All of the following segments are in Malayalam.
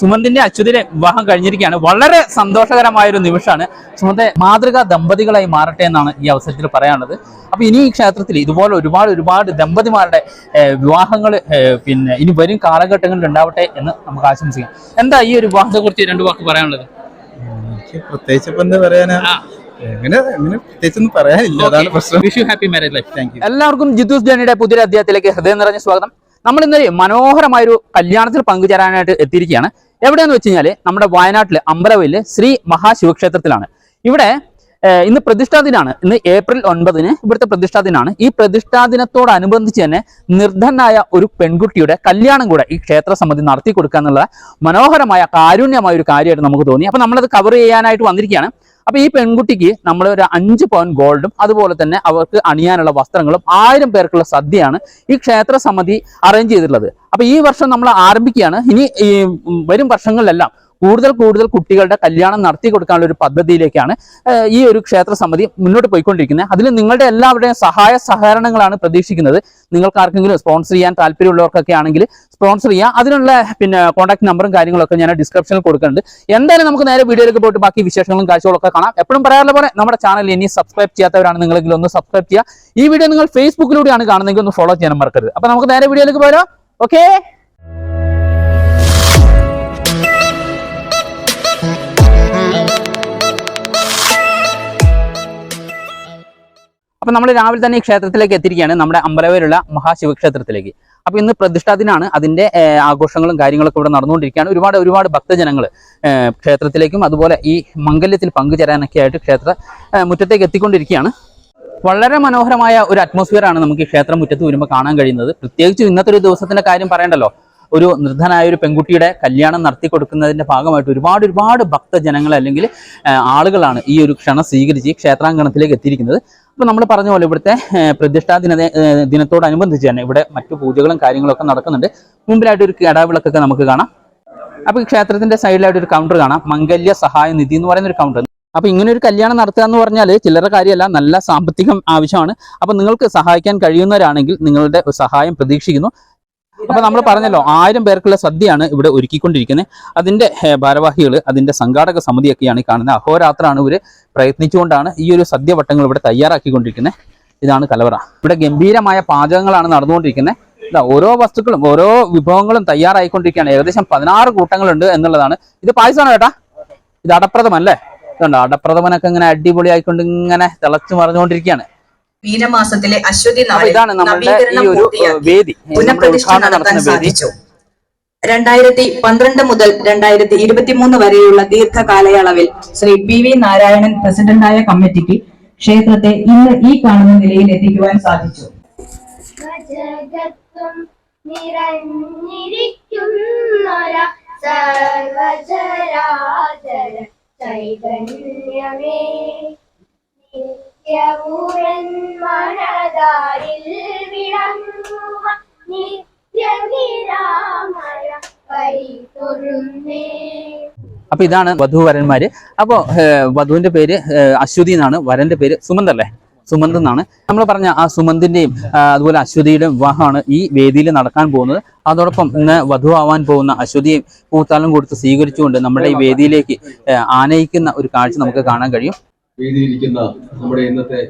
സുമന്തിന്റെ അച്യുതിന്റെ വിവാഹം കഴിഞ്ഞിരിക്കുകയാണ്. വളരെ സന്തോഷകരമായ ഒരു നിമിഷമാണ്. സുമന്തെ മാതൃകാ ദമ്പതികളായി മാറട്ടെ എന്നാണ് ഈ അവസരത്തിൽ പറയാനുള്ളത്. അപ്പൊ ഇനി ഈ ക്ഷേത്രത്തിൽ ഇതുപോലെ ഒരുപാട് ഒരുപാട് ദമ്പതിമാരുടെ വിവാഹങ്ങൾ പിന്നെ ഇനി വരും കാലഘട്ടങ്ങളിൽ ഉണ്ടാവട്ടെ എന്ന് നമുക്ക് ആശംസിക്കാം. എന്താ ഈ ഒരു വിവാഹത്തെ കുറിച്ച് രണ്ടു വാക്ക് പറയാനുള്ളത്? പ്രത്യേകിച്ച് എന്താ പറയാനാ? എല്ലാവർക്കും ജിത്തൂസ് ജേണിയുടെ പുതിയ അധ്യായത്തിലേക്ക് ഹൃദയം നിറഞ്ഞ സ്വാഗതം. നമ്മൾ ഇന്നലെ മനോഹരമായ ഒരു കല്യാണത്തിൽ പങ്കുചേരാനായിട്ട് എത്തിയിരിക്കുകയാണ്. എവിടെയെന്ന് വെച്ച് കഴിഞ്ഞാൽ നമ്മുടെ വയനാട്ടിലെ അമ്പലവയിൽ ശ്രീ മഹാശിവക്ഷേത്രത്തിലാണ്. ഇവിടെ ഇന്ന് പ്രതിഷ്ഠാ ദിനമാണ് ഇന്ന് ഏപ്രിൽ ഒൻപതിന് ഇവിടുത്തെ പ്രതിഷ്ഠാ ദിനമാണ് ഈ പ്രതിഷ്ഠാ ദിനത്തോടനുബന്ധിച്ച് തന്നെ നിർദ്ധനായ ഒരു പെൺകുട്ടിയുടെ കല്യാണം കൂടെ ഈ ക്ഷേത്ര സമിതി നടത്തി കൊടുക്കുക എന്നുള്ള മനോഹരമായ കാരുണ്യമായ ഒരു കാര്യമായിട്ട് നമുക്ക് തോന്നി. അപ്പൊ നമ്മളത് കവർ ചെയ്യാനായിട്ട് വന്നിരിക്കുകയാണ്. അപ്പൊ ഈ പെൺകുട്ടിക്ക് നമ്മൾ ഒരു അഞ്ച് പവൻ ഗോൾഡും അതുപോലെ തന്നെ അവർക്ക് അണിയാനുള്ള വസ്ത്രങ്ങളും ആയിരം പേർക്കുള്ള സദ്യയാണ് ഈ ക്ഷേത്ര സമിതി അറേഞ്ച് ചെയ്തിട്ടുള്ളത്. അപ്പൊ ഈ വർഷം നമ്മൾ ആരംഭിക്കുകയാണ്. ഇനി ഈ വരും വർഷങ്ങളിലെല്ലാം കൂടുതൽ കൂടുതൽ കുട്ടികളുടെ കല്യാണം നടത്തി കൊടുക്കാനുള്ള ഒരു പദ്ധതിയിലേക്കാണ് ഈ ഒരു ക്ഷേത്ര സമിതി മുന്നോട്ട് പോയിക്കൊണ്ടിരിക്കുന്നത്. അതിൽ നിങ്ങളുടെ എല്ലാവരുടെയും സഹായ സഹകരണങ്ങളാണ് പ്രതീക്ഷിക്കുന്നത്. നിങ്ങൾക്ക് ആർക്കെങ്കിലും സ്പോൺസർ ചെയ്യാൻ താല്പര്യമുള്ളവർക്കൊക്കെ ആണെങ്കിൽ സ്പോൺസർ ചെയ്യാം. അതിനുള്ള പിന്നെ കോൺടാക്ട് നമ്പറും കാര്യങ്ങളൊക്കെ ഞാൻ ഡിസ്ക്രിപ്ഷനിൽ കൊടുക്കുന്നുണ്ട്. എന്തായാലും നമുക്ക് നേരെ വീഡിയോയിലേക്ക് പോയിട്ട് ബാക്കി വിശേഷങ്ങളും കാഴ്ചകളൊക്കെ കാണാം. എപ്പോഴും പറയാറുള്ള പോലെ നമ്മുടെ ചാനൽ ഇനി സബ്സ്ക്രൈബ് ചെയ്യാത്തവരാണ് നിങ്ങളെങ്കിൽ ഒന്ന് സബ്സ്ക്രൈബ് ചെയ്യുക. ഈ വീഡിയോ നിങ്ങൾ ഫേസ്ബുക്കിലൂടെയാണ് കാണുന്നതെങ്കിൽ ഒന്ന് ഫോളോ ചെയ്യാൻ മറക്കരുത്. അപ്പൊ നമുക്ക് നേരെ വീഡിയോയിലേക്ക് പോരാ ഓക്കേ അപ്പൊ നമ്മൾ രാവിലെ തന്നെ ഈ ക്ഷേത്രത്തിലേക്ക് എത്തിയിരിക്കുകയാണ്. നമ്മുടെ അമ്പലവയിലുള്ള മഹാശിവക്ഷേത്രത്തിലേക്ക്. അപ്പോൾ ഇന്ന് പ്രതിഷ്ഠാ ദിനാണ്. അതിന്റെ ഏഹ്, ആഘോഷങ്ങളും കാര്യങ്ങളൊക്കെ ഇവിടെ നടന്നുകൊണ്ടിരിക്കുകയാണ്. ഒരുപാട് ഒരുപാട് ഭക്തജനങ്ങൾ ക്ഷേത്രത്തിലേക്കും അതുപോലെ ഈ മംഗല്യത്തിൽ പങ്കുചേരാനൊക്കെ ആയിട്ട് ക്ഷേത്ര മുറ്റത്തേക്ക് എത്തിക്കൊണ്ടിരിക്കുകയാണ്. വളരെ മനോഹരമായ ഒരു അറ്റ്മോസ്ഫിയർ ആണ് നമുക്ക് ഈ ക്ഷേത്രം മുറ്റത്ത് വരുമ്പോൾ കാണാൻ കഴിയുന്നത്. പ്രത്യേകിച്ച് ഇന്നത്തെ ഒരു ദിവസത്തിന്റെ കാര്യം പറയണ്ടല്ലോ. ഒരു നിർദ്ധനായ ഒരു പെൺകുട്ടിയുടെ കല്യാണം നടത്തി കൊടുക്കുന്നതിന്റെ ഭാഗമായിട്ട് ഒരുപാട് ഒരുപാട് ഭക്തജനങ്ങൾ അല്ലെങ്കിൽ ആളുകളാണ് ഈ ഒരു ക്ഷണം സ്വീകരിച്ച് ഈ ക്ഷേത്രാങ്കണത്തിലേക്ക് എത്തിയിരിക്കുന്നത്. അപ്പോൾ നമ്മൾ പറഞ്ഞ പോലെ ഇവിടുത്തെ പ്രതിഷ്ഠാ ദിന ദിനത്തോടനുബന്ധിച്ച് തന്നെ ഇവിടെ മറ്റു പൂജകളും കാര്യങ്ങളൊക്കെ നടക്കുന്നുണ്ട്. മുമ്പിലായിട്ട് ഒരു കടാവിളക്കൊക്കെ നമുക്ക് കാണാം. അപ്പോൾ ക്ഷേത്രത്തിന്റെ സൈഡിലായിട്ട് ഒരു കൗണ്ടർ കാണാം. മംഗല്യ സഹായ നിധി എന്ന് പറയുന്ന ഒരു കൗണ്ടർ അപ്പൊ ഇങ്ങനെ ഒരു കല്യാണം നടത്തുക എന്ന് പറഞ്ഞാൽ ചില്ലറ കാര്യമല്ല നല്ല സാമ്പത്തികം ആവശ്യമാണ്. അപ്പൊ നിങ്ങൾക്ക് സഹായിക്കാൻ കഴിയുന്നവരാണെങ്കിൽ നിങ്ങളുടെ സഹായം പ്രതീക്ഷിക്കുന്നു. അപ്പൊ നമ്മൾ പറഞ്ഞല്ലോ ആയിരം പേർക്കുള്ള സദ്യയാണ് ഇവിടെ ഒരുക്കിക്കൊണ്ടിരിക്കുന്നത് അതിന്റെ ഭാരവാഹികൾ അതിന്റെ സംഘാടക സമിതിയൊക്കെയാണ് കാണുന്നത് അഹോരാത്രാണ് ഇവർ പ്രയത്നിച്ചുകൊണ്ടാണ് ഈ ഒരു സദ്യ വട്ടങ്ങൾ ഇവിടെ തയ്യാറാക്കിക്കൊണ്ടിരിക്കുന്നത് ഇതാണ് കലവറ. ഇവിടെ ഗംഭീരമായ പാചകങ്ങളാണ് നടന്നുകൊണ്ടിരിക്കുന്നത് ഓരോ വസ്തുക്കളും ഓരോ വിഭവങ്ങളും തയ്യാറായിക്കൊണ്ടിരിക്കുകയാണ്. ഏകദേശം പതിനാറ് കൂട്ടങ്ങളുണ്ട് എന്നുള്ളതാണ്. ഇത് പായസമാണ് ചേട്ടാ ഇത് അടപ്രഥമല്ലേ ഇതുണ്ട് അടപ്രഥമനൊക്കെ ഇങ്ങനെ അടിപൊളിയായിക്കൊണ്ട് ഇങ്ങനെ തിളച്ചു മറിഞ്ഞുകൊണ്ടിരിക്കുകയാണ്. വീരമാസത്തിലെ അശ്വതി നാളിൽ ഇതാണ് നമ്മളുടെ ഈ ഒരു വേദി നമ്മുടെ പുനഃപ്രതിഷ്ഠ നടത്താൻ സാധിച്ചു. രണ്ടായിരത്തി പന്ത്രണ്ട് മുതൽ രണ്ടായിരത്തി ഇരുപത്തിമൂന്ന് വരെയുള്ള ദീർഘകാലയളവിൽ ശ്രീ പി വി നാരായണൻ പ്രസിഡന്റായ കമ്മിറ്റിക്ക് ക്ഷേത്രത്തെ ഇന്ന് ഈ കാണുന്ന നിലയിൽ എത്തിക്കുവാൻ സാധിച്ചു. ചൈതന്യമേ. നിത്യപൂരൻ മനതാരിൽ വിളങ്ങുക. നിത്യനിരാമയ അപ്പൊ ഇതാണ് വധുവരന്മാര് അപ്പോ വധുവിന്റെ പേര് അശ്വതി എന്നാണ്. വരന്റെ പേര് സുമന്ത് അല്ലേ? സുമന്ത് എന്നാണ്. നമ്മൾ പറഞ്ഞ ആ സുമന്തിന്റെയും അതുപോലെ അശ്വതിയുടെയും വിവാഹമാണ് ഈ വേദിയിൽ നടക്കാൻ പോകുന്നത്. അതോടൊപ്പം ഇന്ന് ആവാൻ പോകുന്ന അശ്വതിയെ പൂത്താലം കൊടുത്ത് സ്വീകരിച്ചുകൊണ്ട് നമ്മുടെ ഈ വേദിയിലേക്ക് ആനയിക്കുന്ന ഒരു കാഴ്ച നമുക്ക് കാണാൻ കഴിയും. വേദിയിലിരിക്കുന്ന നമ്മുടെ ഇന്നത്തെ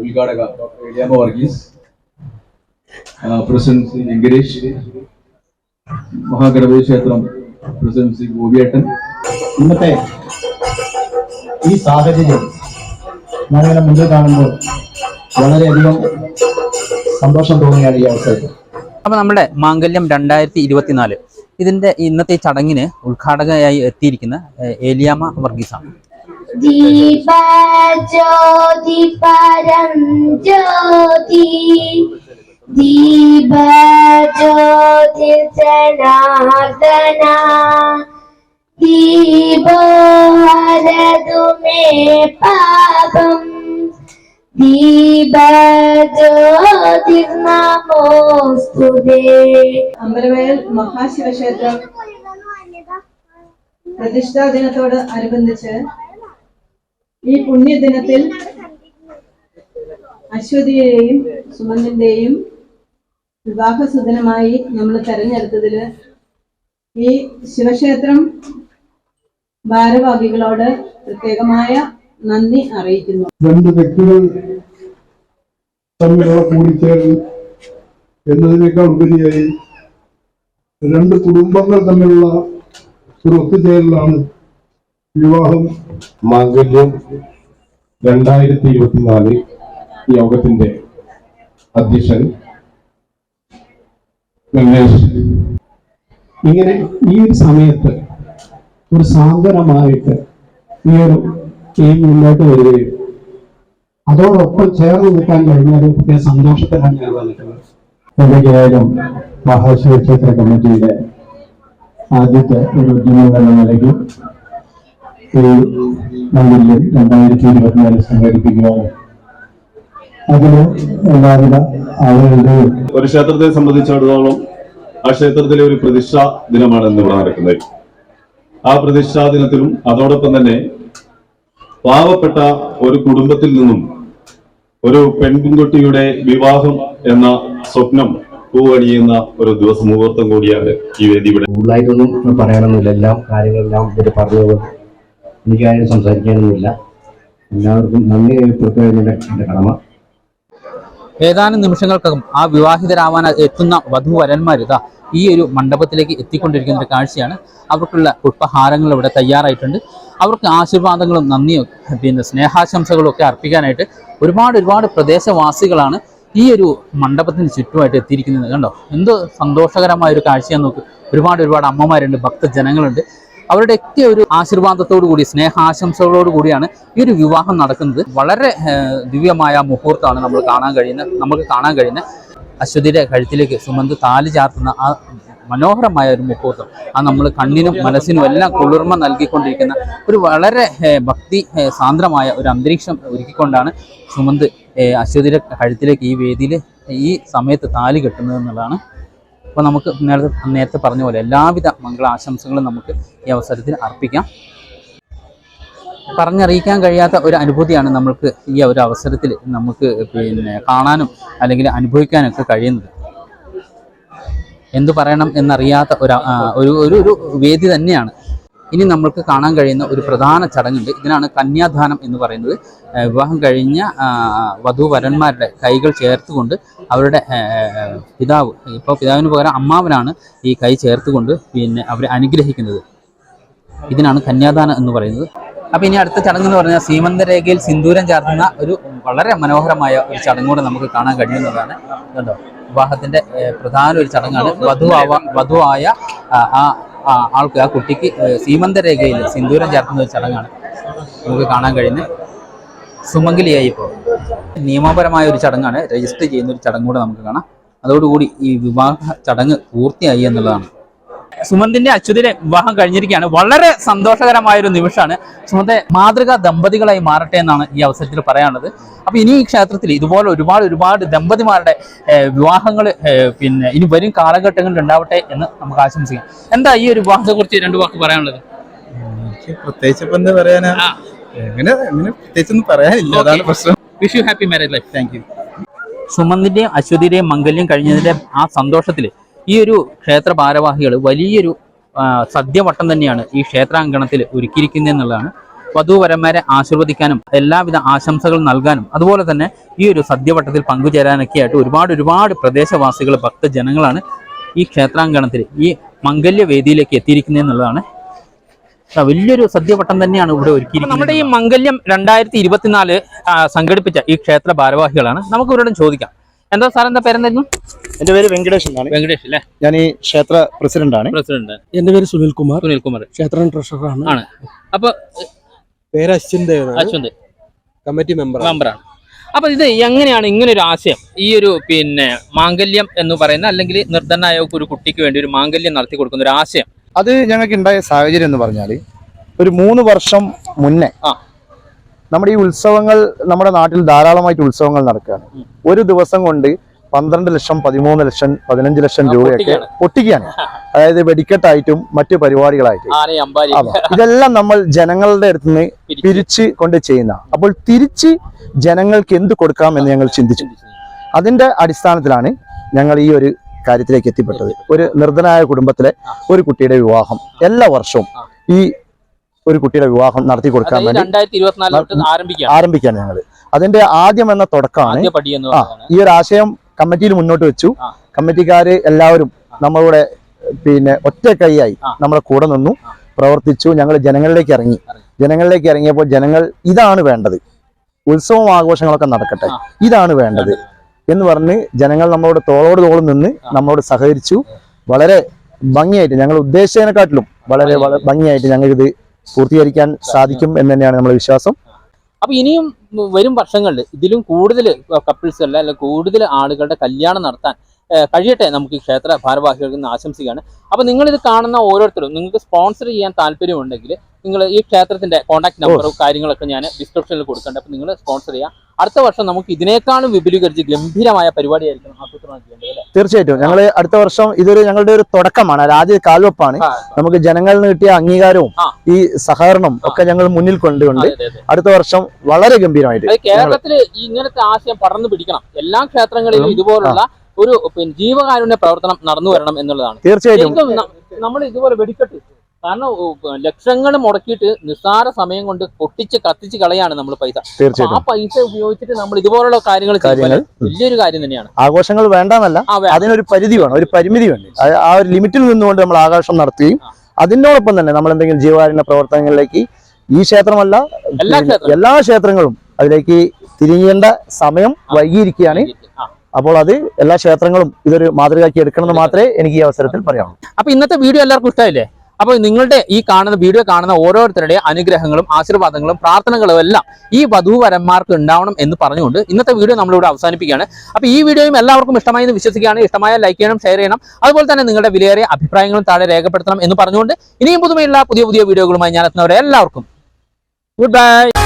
ഉദ്ഘാടക ഡോക്ടർ എലിയാമ വർഗീസ് പ്രസിഡന്റ് ശ്രീ വെങ്കടേഷ് മഹാഗണപതി ക്ഷേത്രം പ്രസിഡന്റ് ശ്രീ ഗോപിയേട്ടൻ. ഇന്നത്തെ ഈ സാഹചര്യം ഞാനിങ്ങനെ മുന്നിൽ കാണുമ്പോൾ വളരെയധികം സന്തോഷം തോന്നുകയാണ് ഈ അവസരത്തിൽ അപ്പൊ നമ്മുടെ മാംഗല്യം രണ്ടായിരത്തി ഇരുപത്തിനാല് ഇതിന്റെ ഇന്നത്തെ ചടങ്ങിന് ഉദ്ഘാടകയായി എത്തിയിരിക്കുന്ന ഏലിയാമ ഏലിയാമ്മ വർഗീസാണ്. ദീപജ്യോതി പരം ജ്യോതി ദീപജ്യോതി ജനാർദ്ദന ദീപോ ഹരതു മേ പാപം. അമ്പലവയൽ മഹാശിവക്ഷേത്രം. പ്രതിഷ്ഠാ ദിനത്തോട് അനുബന്ധിച്ച് ഈ പുണ്യദിനത്തിൽ അശ്വതിയെയും സുമന്തിന്റെയും വിവാഹസുദനമായി നമ്മൾ തെരഞ്ഞെടുത്തതിൽ ഈ ശിവക്ഷേത്രം ഭാരവാഹികളോട് പ്രത്യേകമായ നന്ദി അറിയിക്കുന്നു. രണ്ട് വ്യക്തികൾ തമ്മിലുള്ള കൂടിച്ചേരൽ എന്നതിനേക്കാൾ ഉപരിയായി രണ്ട് കുടുംബങ്ങൾ തമ്മിലുള്ള ഒരു ഒത്തുചേരലാണ് വിവാഹം മാംഗല്യം രണ്ടായിരത്തി ഇരുപത്തിനാല് യോഗത്തിന്റെ അധ്യക്ഷൻ രമേശ്. ഇങ്ങനെ ഈ ഒരു സമയത്ത് ഒരു സാന്ത്വനമായിട്ട് ഈ ഒരു ടീം മുന്നോട്ട് വരികയും അതോടൊപ്പം ചേർന്ന് നിൽക്കാൻ കഴിഞ്ഞ ഒരു പ്രത്യേക സന്തോഷത്തിലാണ് ഞാൻ വന്നിട്ടുള്ളത്. എന്തൊക്കെയായാലും മഹാശിവക്ഷേത്ര കമ്മിറ്റിയുടെ ആദ്യത്തെ ഒരു ഉദ്യമം നിലയ്ക്ക് ഈ മന്ദിരം രണ്ടായിരത്തി ഇരുപത്തിനാല് സംഘടിപ്പിക്കുവാനും അതിന് എല്ലാവിധ ആളുകളുടെ ഒരു ക്ഷേത്രത്തെ സംബന്ധിച്ചിടത്തോളം ആ ക്ഷേത്രത്തിലെ ഒരു പ്രതിഷ്ഠാ ദിനമാണ് ഇന്ന് ഇവിടെ നടക്കുന്നത്. ആ പ്രതിഷ്ഠാ ദിനത്തിലും അതോടൊപ്പം തന്നെ പാവപ്പെട്ട ഒരു കുടുംബത്തിൽ നിന്നും ഒരു പെൺകുട്ടിയുടെ വിവാഹം എന്ന സ്വപ്നം പൂവണിയുന്ന ഒരു ദിവസ മുഹൂർത്തം കൂടിയാണ് ഈ വേദി ഇവിടെ കൂടുതലായിട്ടൊന്നും പറയാനൊന്നുമില്ല. എല്ലാം കാര്യങ്ങളെല്ലാം ഇവർ പറഞ്ഞത് എനിക്കാരും സംസാരിക്കാനൊന്നുമില്ല. എല്ലാവർക്കും നന്ദി രേഖപ്പെടുത്തുക എന്റെ കടമ. ഏതാനും നിമിഷങ്ങൾക്കകം ആ വിവാഹിതരാവാൻ എത്തുന്ന വധുവരന്മാർ ഇതാ ഈ ഒരു മണ്ഡപത്തിലേക്ക് എത്തിക്കൊണ്ടിരിക്കുന്ന ഒരു കാഴ്ചയാണ്. അവർക്കുള്ള പുഷ്പഹാരങ്ങൾ ഇവിടെ തയ്യാറായിട്ടുണ്ട്. അവർക്ക് ആശീർവാദങ്ങളും നന്ദിയും പിന്നെ സ്നേഹാശംസകളും ഒക്കെ അർപ്പിക്കാനായിട്ട് ഒരുപാട് ഒരുപാട് പ്രദേശവാസികളാണ് ഈ ഒരു മണ്ഡപത്തിന് ചുറ്റുമായിട്ട് എത്തിയിരിക്കുന്നത്. കണ്ടോ? എന്തോ സന്തോഷകരമായ ഒരു കാഴ്ചയാണ് നോക്ക്. ഒരുപാട് ഒരുപാട് അമ്മമാരുണ്ട് ഭക്തജനങ്ങളുണ്ട്. അവരുടെയൊക്കെ ഒരു ആശീർവാദത്തോടു കൂടി സ്നേഹാശംസകളോട് കൂടിയാണ് ഈ ഒരു വിവാഹം നടക്കുന്നത്. വളരെ ദിവ്യമായ മുഹൂർത്തമാണ് നമ്മൾ കാണാൻ കഴിയുന്ന നമുക്ക് കാണാൻ കഴിയുന്ന അശ്വതിയുടെ കഴുത്തിലേക്ക് സുമന്ത് താലി ചാർത്തുന്ന ആ മനോഹരമായ ഒരു മുഹൂർത്തം. ആ നമ്മൾ കണ്ണിനും മനസ്സിനും എല്ലാം കുളിർമ നൽകിക്കൊണ്ടിരിക്കുന്ന ഒരു വളരെ ഭക്തി സാന്ദ്രമായ ഒരു അന്തരീക്ഷം ഒരുക്കിക്കൊണ്ടാണ് സുമന്ത് അശ്വതിയുടെ കഴുത്തിലേക്ക് ഈ വേദിയിൽ ഈ സമയത്ത് താലി കെട്ടുന്നത് എന്നുള്ളതാണ് അപ്പോൾ നമുക്ക് നേരത്തെ നേരത്തെ പറഞ്ഞ പോലെ എല്ലാവിധ മംഗളാശംസകളും നമുക്ക് ഈ അവസരത്തിൽ അർപ്പിക്കാം. പറഞ്ഞറിയിക്കാൻ കഴിയാത്ത ഒരു അനുഭൂതിയാണ് നമ്മൾക്ക് ഈ ഒരു അവസരത്തിൽ നമുക്ക് പിന്നെ കാണാനും അല്ലെങ്കിൽ അനുഭവിക്കാനും ഒക്കെ കഴിയുന്നത്. എന്തു പറയണം എന്നറിയാത്ത ഒരു ഒരു ഒരു വേദി തന്നെയാണ് ഇനി നമ്മൾക്ക് കാണാൻ കഴിയുന്ന ഒരു പ്രധാന ചടങ്ങുണ്ട്. ഇതിനാണ് കന്യാദാനം എന്ന് പറയുന്നത്. വിവാഹം കഴിഞ്ഞ വധുവരന്മാരുടെ കൈകൾ ചേർത്തുകൊണ്ട് അവരുടെ പിതാവ് ഇപ്പോൾ പിതാവിന് പകരം അമ്മാവനാണ് ഈ കൈ ചേർത്തുകൊണ്ട് പിന്നെ അവരെ അനുഗ്രഹിക്കുന്നത്. ഇതിനാണ് കന്യാദാനം എന്ന് പറയുന്നത്. അപ്പോൾ ഇനി അടുത്ത ചടങ്ങ് എന്ന് പറഞ്ഞാൽ സീമന്തരേഖയിൽ സിന്ദൂരം ചാർത്തുന്ന ഒരു വളരെ മനോഹരമായ ഒരു ചടങ്ങൂടെ നമുക്ക് കാണാൻ കഴിയുന്നതാണ്. കണ്ടോ? വിവാഹത്തിന്റെ പ്രധാന ഒരു ചടങ്ങാണ്. വധുവാവ വധുവായ ആ, ആൾക്ക് ആ കുട്ടിക്ക് സീമന്തരേഖയിൽ സിന്ദൂരം ചേർക്കുന്ന ഒരു ചടങ്ങാണ് നമുക്ക് കാണാൻ കഴിയുന്നത്. സുമംഗലിയായി ഇപ്പോൾ. നിയമപരമായ ഒരു ചടങ്ങാണ്. രജിസ്റ്റർ ചെയ്യുന്ന ഒരു ചടങ്ങ് കൂടെ നമുക്ക് കാണാം. അതോടുകൂടി ഈ വിവാഹ ചടങ്ങ് പൂർത്തിയായി എന്നുള്ളതാണ്. സുമന്തിന്റെ അച്യുതിന്റെ വിവാഹം കഴിഞ്ഞിരിക്കുകയാണ്. വളരെ സന്തോഷകരമായ ഒരു നിമിഷമാണ്. സുമന്തെ മാതൃകാ ദമ്പതികളായി മാറട്ടെ എന്നാണ് ഈ അവസരത്തിൽ പറയാനുള്ളത്. അപ്പൊ ഇനി ഈ ക്ഷേത്രത്തിൽ ഇതുപോലെ ഒരുപാട് ഒരുപാട് ദമ്പതിമാരുടെ വിവാഹങ്ങൾ പിന്നെ ഇനി വരും കാലഘട്ടങ്ങളിൽ ഉണ്ടാവട്ടെ എന്ന് നമുക്ക് ആശംസിക്കാം. എന്താ ഈ ഒരു വിവാഹത്തെ കുറിച്ച് രണ്ടു വാക്ക് പറയാനുള്ളത്? പ്രത്യേകിച്ച് ഇപ്പൊ എന്താ പറയാനാ? എങ്ങനെ പ്രത്യേകിച്ചൊന്നും പറയാനില്ല. അതാണ് പ്രശ്നം. Wish you happy marriage life thank you സുമന്തിന്റെയും അശ്വതിയുടെയും മംഗല്യം കഴിഞ്ഞതിന്റെ ആ സന്തോഷത്തിൽ ഈ ഒരു ക്ഷേത്ര ഭാരവാഹികൾ വലിയൊരു സദ്യവട്ടം തന്നെയാണ് ഈ ക്ഷേത്രാങ്കണത്തിൽ ഒരുക്കിയിരിക്കുന്നത് എന്നുള്ളതാണ്. വധൂവരന്മാരെ ആശീർവദിക്കാനും എല്ലാവിധ ആശംസകൾ നൽകാനും അതുപോലെ തന്നെ ഈ ഒരു സദ്യവട്ടത്തിൽ പങ്കുചേരാനൊക്കെ ആയിട്ട് ഒരുപാട് ഒരുപാട് പ്രദേശവാസികൾ ഭക്തജനങ്ങളാണ് ഈ ക്ഷേത്രാങ്കണത്തിൽ ഈ മംഗല്യ വേദിയിലേക്ക് എത്തിയിരിക്കുന്നത് എന്നുള്ളതാണ്. വലിയൊരു സദ്യവട്ടം തന്നെയാണ് ഇവിടെ ഒരുക്കിയിരിക്കുന്നത്. നമ്മുടെ ഈ മംഗല്യം രണ്ടായിരത്തി ഇരുപത്തിനാല് സംഘടിപ്പിച്ച ഈ ക്ഷേത്ര ഭാരവാഹികളാണ്. നമുക്ക് ഇവരോടും ചോദിക്കാം. എന്താ സാർ എന്താ പേരെന്തായിരുന്നു? എന്റെ പേര് വെങ്കടേഷ് എന്നാണ്. വെങ്കടേഷ് അല്ലേ? ഞാൻ ഈ ക്ഷേത്ര പ്രസിഡന്റ് ആണ്. പ്രസിഡന്റ് എന്റെ പേര് സുനിൽ കുമാർ. സുനിൽ കുമാർ. ക്ഷേത്ര ട്രഷറർ ആണ്. ആണ്. അപ്പൊ പേര് അശ്വന്ത് കമ്മിറ്റി മെമ്പർ മെമ്പറാണ് അപ്പൊ ഇത് എങ്ങനെയാണ് ഇങ്ങനെ ഒരു ആശയം? ഈ ഒരു പിന്നെ മാംഗല്യം എന്ന് പറയുന്ന അല്ലെങ്കിൽ നിർദ്ധനായ ഒരു കുട്ടിക്ക് വേണ്ടി ഒരു മാംഗല്യം നടത്തി കൊടുക്കുന്ന ഒരു ആശയം. അത് ഞങ്ങൾക്ക് ഉണ്ടായ സാഹചര്യം എന്ന് പറഞ്ഞാൽ ഒരു മൂന്ന് വർഷം മുന്നേ ആ. നമ്മുടെ ഈ ഉത്സവങ്ങൾ നമ്മുടെ നാട്ടിൽ ധാരാളമായിട്ട് ഉത്സവങ്ങൾ നടക്കുകയാണ്. ഒരു ദിവസം കൊണ്ട് പന്ത്രണ്ട് ലക്ഷം പതിമൂന്ന് ലക്ഷം പതിനഞ്ച് ലക്ഷം രൂപയൊക്കെ പൊട്ടിക്കുകയാണ്. അതായത് വെടിക്കെട്ടായിട്ടും മറ്റു പരിപാടികളായിട്ടും. ഇതെല്ലാം നമ്മൾ ജനങ്ങളുടെ അടുത്ത് നിന്ന് പിരിച്ച് കൊണ്ട് ചെയ്യുന്ന അപ്പോൾ തിരിച്ച് ജനങ്ങൾക്ക് എന്ത് കൊടുക്കാം എന്ന് ഞങ്ങൾ ചിന്തിച്ചു. അതിന്റെ അടിസ്ഥാനത്തിലാണ് ഞങ്ങൾ ഈ ഒരു കാര്യത്തിലേക്ക് എത്തിപ്പെട്ടത്. ഒരു നിർധനായ കുടുംബത്തിലെ ഒരു കുട്ടിയുടെ വിവാഹം. എല്ലാ വർഷവും ഈ ഒരു കുട്ടിയുടെ വിവാഹം നടത്തി കൊടുക്കാൻ വേണ്ടി ആരംഭിക്കാൻ ഞങ്ങൾ അതിന്റെ ആദ്യം എന്ന തുടക്കമാണ് ഈ ഒരു ആശയം കമ്മിറ്റിയിൽ മുന്നോട്ട് വെച്ചു. കമ്മിറ്റിക്കാർ കമ്മിറ്റിക്കാര് എല്ലാവരും നമ്മളുടെ പിന്നെ ഒറ്റ കൈയായി നമ്മുടെ നമ്മളെ കൂടെ നിന്നു പ്രവർത്തിച്ചു. ഞങ്ങൾ ജനങ്ങളിലേക്ക് ഇറങ്ങി. ജനങ്ങളിലേക്ക് ഇറങ്ങിയപ്പോൾ ജനങ്ങൾ ഇതാണ് വേണ്ടത്. ഉത്സവം ആഘോഷങ്ങളൊക്കെ നടക്കട്ടെ. ഇതാണ് വേണ്ടത് എന്ന് പറഞ്ഞ് ജനങ്ങൾ നമ്മളോട് തോളോട് തോളം നിന്ന് നമ്മളോട് സഹകരിച്ചു. വളരെ ഭംഗിയായിട്ട് ഞങ്ങൾ ഉദ്ദേശിച്ചതിനെക്കാട്ടിലും വളരെ വളരെ ഭംഗിയായിട്ട് ഞങ്ങൾ ഇത് പൂർത്തീകരിക്കാൻ സാധിക്കും എന്ന് തന്നെയാണ് നമ്മുടെ വിശ്വാസം. അപ്പൊ ഇനിയും വരും വർഷങ്ങളിൽ ഇതിലും കൂടുതൽ കപ്പിൾസ് അല്ല അല്ല കൂടുതൽ ആളുകളുടെ കല്യാണം നടത്താൻ കഴിയട്ടെ നമുക്ക് ഈ ക്ഷേത്ര ഭാരവാഹികൾക്ക് ആശംസിക്കുകയാണ്. അപ്പൊ നിങ്ങൾ ഇത് കാണുന്ന ഓരോരുത്തരും നിങ്ങൾക്ക് സ്പോൺസർ ചെയ്യാൻ താല്പര്യമുണ്ടെങ്കിൽ നിങ്ങൾ ഈ ക്ഷേത്രത്തിന്റെ കോൺടാക്ട് നമ്പറും കാര്യങ്ങളൊക്കെ ഞാൻ ഡിസ്ക്രിപ്ഷനിൽ കൊടുക്കുന്നുണ്ട് അപ്പൊ നിങ്ങൾ സ്പോൺസർ ചെയ്യാം. അടുത്ത വർഷം നമുക്ക് ഇതിനേക്കാളും വിപുലീകരിച്ച് ഗംഭീരമായ പരിപാടിയായിരിക്കണം ആസൂത്രണം ചെയ്യേണ്ടത് അല്ലേ? തീർച്ചയായിട്ടും. ഞങ്ങൾ അടുത്ത വർഷം ഇതൊരു ഞങ്ങളുടെ ഒരു തുടക്കമാണ്. ആദ്യ കാൽവെപ്പാണ്. നമുക്ക് ജനങ്ങളിൽ നിന്ന് കിട്ടിയ അംഗീകാരവും ഈ സഹകരണം ഒക്കെ ഞങ്ങൾ മുന്നിൽ കൊണ്ടുകൊണ്ട്. അടുത്ത വർഷം വളരെ ഗംഭീരമായിട്ട് കേരളത്തിൽ ഇങ്ങനത്തെ ആശയം പടർന്നു പിടിക്കണം. എല്ലാ ക്ഷേത്രങ്ങളിലും ഇതുപോലുള്ള ഒരു പിന്നെ ജീവകാരുണ്യ പ്രവർത്തനം നടന്നു വരണം എന്നുള്ളതാണ്. തീർച്ചയായിട്ടും. നമ്മൾ ഇതുപോലെ വെടിക്കെട്ട്. കാരണം ലക്ഷങ്ങൾ മുടക്കിയിട്ട് നിസ്സാര സമയം കൊണ്ട് പൊട്ടിച്ച് കത്തിച്ച് കളയാണ് നമ്മൾ പൈസ. ആ പൈസ ഉപയോഗിച്ചിട്ട് നമ്മൾ ഇതുപോലുള്ള കാര്യങ്ങൾ വലിയൊരു കാര്യം തന്നെയാണ്. ആഘോഷങ്ങൾ വേണ്ടെന്നല്ല അതിനൊരു പരിധി വേണം ഒരു പരിമിതി വേണം ആ- ഒരു ലിമിറ്റിൽ നിന്നുകൊണ്ട് നമ്മൾ ആഘോഷം നടത്തുകയും അതിനോടൊപ്പം തന്നെ നമ്മൾ എന്തെങ്കിലും ജീവകാരുണ്യ പ്രവർത്തനങ്ങളിലേക്ക് ഈ ക്ഷേത്രമല്ല എല്ലാ ക്ഷേത്രങ്ങളും. അതിലേക്ക് തിരിഞ്ഞേണ്ട സമയം വൈകിയിരിക്കുകയാണ്. അപ്പോൾ അത് എല്ലാ ക്ഷേത്രങ്ങളും ഇതൊരു മാതൃകയാക്കി എടുക്കണമെന്ന് മാത്രമേ എനിക്ക് ഈ അവസരത്തിൽ പറയാവുള്ളൂ അപ്പൊ ഇന്നത്തെ വീഡിയോ എല്ലാവർക്കും ഇഷ്ടമായില്ലേ അപ്പൊ നിങ്ങളുടെ ഈ കാണുന്ന വീഡിയോ കാണുന്ന ഓരോരുത്തരുടെയും അനുഗ്രഹങ്ങളും ആശീർവാദങ്ങളും പ്രാർത്ഥനകളും എല്ലാം ഈ വധൂവരന്മാർക്ക് ഉണ്ടാവണം എന്ന് പറഞ്ഞുകൊണ്ട് ഇന്നത്തെ വീഡിയോ നമ്മളിവിടെ അവസാനിപ്പിക്കുകയാണ്. അപ്പൊ ഈ വീഡിയോയും എല്ലാവർക്കും ഇഷ്ടമായി എന്ന് വിശ്വസിക്കുകയാണ്. ഇഷ്ടമായ ലൈക്ക് ചെയ്യണം ഷെയർ ചെയ്യണം. അതുപോലെ തന്നെ നിങ്ങളുടെ വിലയേറിയ അഭിപ്രായങ്ങളും താഴെ രേഖപ്പെടുത്തണം എന്ന് പറഞ്ഞുകൊണ്ട് ഇനിയും പുതുമയുള്ള പുതിയ പുതിയ വീഡിയോകളുമായി ഞാൻ എത്തുന്നവരെ എല്ലാവർക്കും ഗുഡ് ബൈ